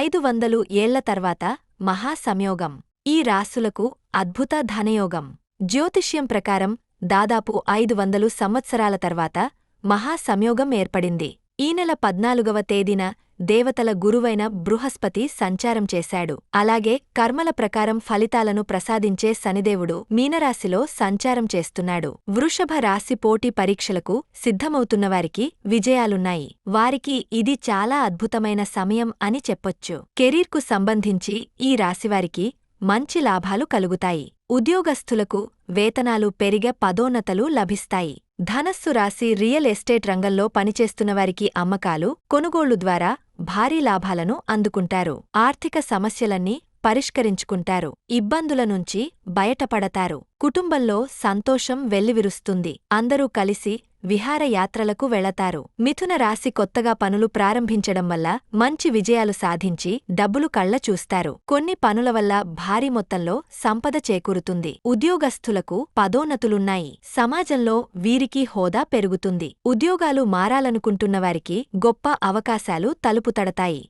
ఐదు వందలు ఏళ్ళ తర్వాత మహాసంయోగం. ఈ రాసులకు అద్భుత ధనయోగం. జ్యోతిష్యం ప్రకారం దాదాపు ఐదు వందలు సంవత్సరాల తర్వాత మహాసంయోగం ఏర్పడింది. ఈ నెల పద్నాలుగవ తేదీన దేవతల గురువైన బృహస్పతి సంచారం చేశాడు. అలాగే కర్మల ప్రకారం ఫలితాలను ప్రసాదించే శనిదేవుడు మీనరాశిలో సంచారం చేస్తున్నాడు. వృషభ రాశి పోటీ పరీక్షలకు సిద్ధమవుతున్నవారికి విజయాలున్నాయి. వారికి ఇది చాలా అద్భుతమైన సమయం అని చెప్పొచ్చు. కెరీర్కు సంబంధించి ఈ రాశివారికి మంచి లాభాలు కలుగుతాయి. ఉద్యోగస్థులకు వేతనాలు పెరిగే పదోన్నతలు లభిస్తాయి. ధనస్సు రాశి రియల్ ఎస్టేట్ రంగంలో పనిచేస్తున్నవారికి అమ్మకాలు కొనుగోళ్ళు ద్వారా భారీ లాభాలను అందుకుంటారు. ఆర్థిక సమస్యలన్నీ పరిష్కరించుకుంటారు. ఇబ్బందుల నుంచి బయటపడతారు. కుటుంబంలో సంతోషం వెల్లివిరుస్తుంది. అందరూ కలిసి విహారయాత్రలకు వెళతారు. మిథున రాశి కొత్తగా పనులు ప్రారంభించడం వల్ల మంచి విజయాలు సాధించి డబ్బులు కళ్ళ చూస్తారు. కొన్ని పనుల వల్ల భారీ మొత్తంలో సంపద చేకూరుతుంది. ఉద్యోగస్థులకు పదోన్నతులున్నాయి. సమాజంలో వీరికి హోదా పెరుగుతుంది. ఉద్యోగాలు మారాలనుకుంటున్నవారికి గొప్ప అవకాశాలు తలుపుతడతాయి.